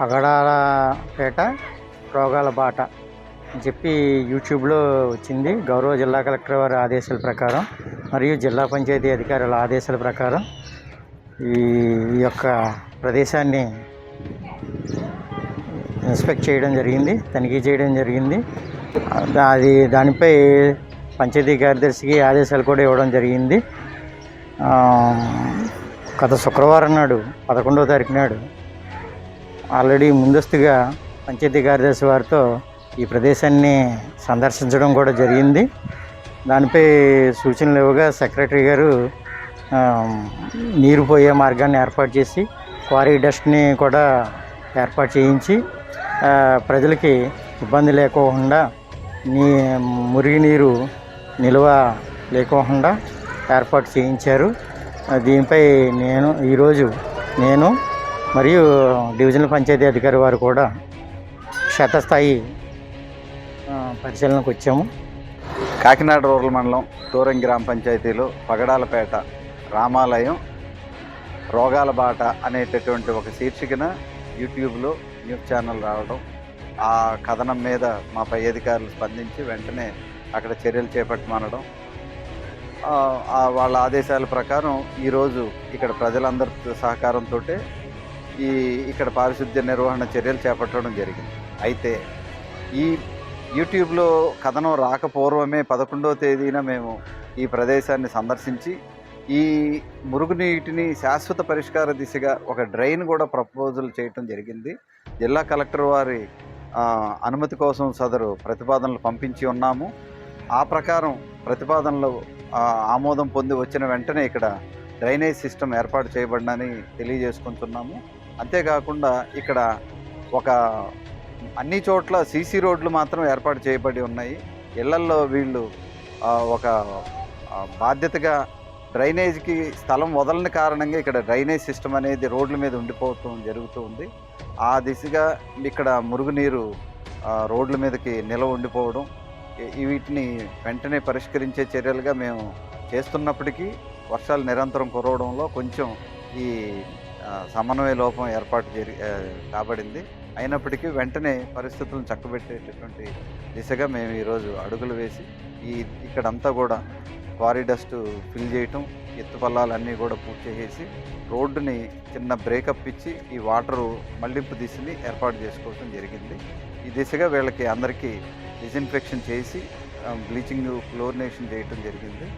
పగడాల పేట రోగాల బాట అని చెప్పి యూట్యూబ్లో వచ్చింది. గౌరవ జిల్లా కలెక్టర్ వారి ఆదేశాల ప్రకారం మరియు జిల్లా పంచాయతీ అధికారుల ఆదేశాల ప్రకారం ఈ యొక్క ప్రదేశాన్ని ఇన్స్పెక్ట్ చేయడం జరిగింది తనిఖీ చేయడం జరిగింది. దా- అది దానిపై పంచాయతీ కార్యదర్శికి ఆదేశాలు కూడా ఇవ్వడం జరిగింది. గత శుక్రవారం నాడు పదకొండవ తారీఖు నాడు ఆల్రెడీ ముందస్తుగా పంచాయతీ కార్యదర్శి వారితో ఈ ప్రదేశాన్ని సందర్శించడం కూడా జరిగింది. దానిపై సూచనలు ఇవ్వగా సెక్రటరీ గారు నీరు పోయే మార్గాన్ని ఏర్పాటు చేసి క్వారీ డస్ట్ని కూడా ఏర్పాటు చేయించి ప్రజలకి ఇబ్బంది లేకోకుండా నీ మురిగి నీరు నిల్వ లేకోకుండా ఏర్పాటు చేయించారు. దీనిపై నేను ఈరోజు నేను మరియు డివిజనల్ పంచాయతీ అధికారి వారు కూడా క్షేత్రస్థాయి పరిశీలనకు వచ్చాము. కాకినాడ రూరల్ మండలం దూరం గ్రామ పంచాయతీలో పగడాలపేట రామాలయం రోగాల బాట అనేటటువంటి ఒక శీర్షికన యూట్యూబ్లో న్యూస్ ఛానల్ రావడం ఆ కథనం మీద మా పై అధికారులు స్పందించి వెంటనే అక్కడ చర్యలు చేపట్టమనడం వాళ్ళ ఆదేశాల ప్రకారం ఈరోజు ఇక్కడ ప్రజలందరి సహకారంతో ఈ ఇక్కడ పారిశుద్ధ్య నిర్వహణ చర్యలు చేపట్టడం జరిగింది. అయితే ఈ యూట్యూబ్లో కథనం రాకపూర్వమే పదకొండవ తేదీన మేము ఈ ప్రదేశాన్ని సందర్శించి ఈ మురుగునీటిని శాశ్వత పరిష్కార దిశగా ఒక డ్రైన్ కూడా ప్రపోజల్ చేయటం జరిగింది. జిల్లా కలెక్టర్ వారి అనుమతి కోసం సదరు ప్రతిపాదనలు పంపించి ఉన్నాము. ఆ ప్రకారం ప్రతిపాదనలు ఆమోదం పొంది వచ్చిన వెంటనే ఇక్కడ డ్రైనేజ్ సిస్టమ్ ఏర్పాటు చేయబడినని తెలియజేసుకుంటున్నాము. అంతేకాకుండా ఇక్కడ ఒక అన్ని చోట్ల సీసీ రోడ్లు మాత్రం ఏర్పాటు చేయబడి ఉన్నాయి. ఇళ్ళల్లో వీళ్ళు ఒక బాధ్యతగా డ్రైనేజ్కి స్థలం వదలని కారణంగా ఇక్కడ డ్రైనేజ్ సిస్టమ్ అనేది రోడ్ల మీద ఉండిపోతూ జరుగుతూ ఉంది. ఆ దిశగా ఇక్కడ మురుగునీరు రోడ్ల మీదకి నిలవ ఉండిపోవడం ఈ- వీటిని వెంటనే పరిష్కరించే చర్యలుగా మేము చేస్తున్నప్పటికీ వర్షాలు నిరంతరం కురవడంలో కొంచెం ఈ సమన్వయ లోపం ఏర్పాటు జరి కాబడింది. అయినప్పటికీ వెంటనే పరిస్థితులను చక్కబెట్టేటటువంటి దిశగా మేము ఈరోజు అడుగులు వేసి ఈ ఇక్కడంతా కూడా క్వారీ డస్ట్ ఫిల్ చేయటం ఎత్తుపల్లాలన్నీ కూడా పూర్తి చేసి రోడ్డుని చిన్న బ్రేకప్ ఇచ్చి ఈ వాటరు మళ్ళింపు దిశని ఏర్పాటు చేసుకోవడం జరిగింది. ఈ దిశగా వీళ్ళకి అందరికీ డిజిన్ఫెక్షన్ చేసి బ్లీచింగ్ క్లోరినేషన్ చేయటం జరిగింది.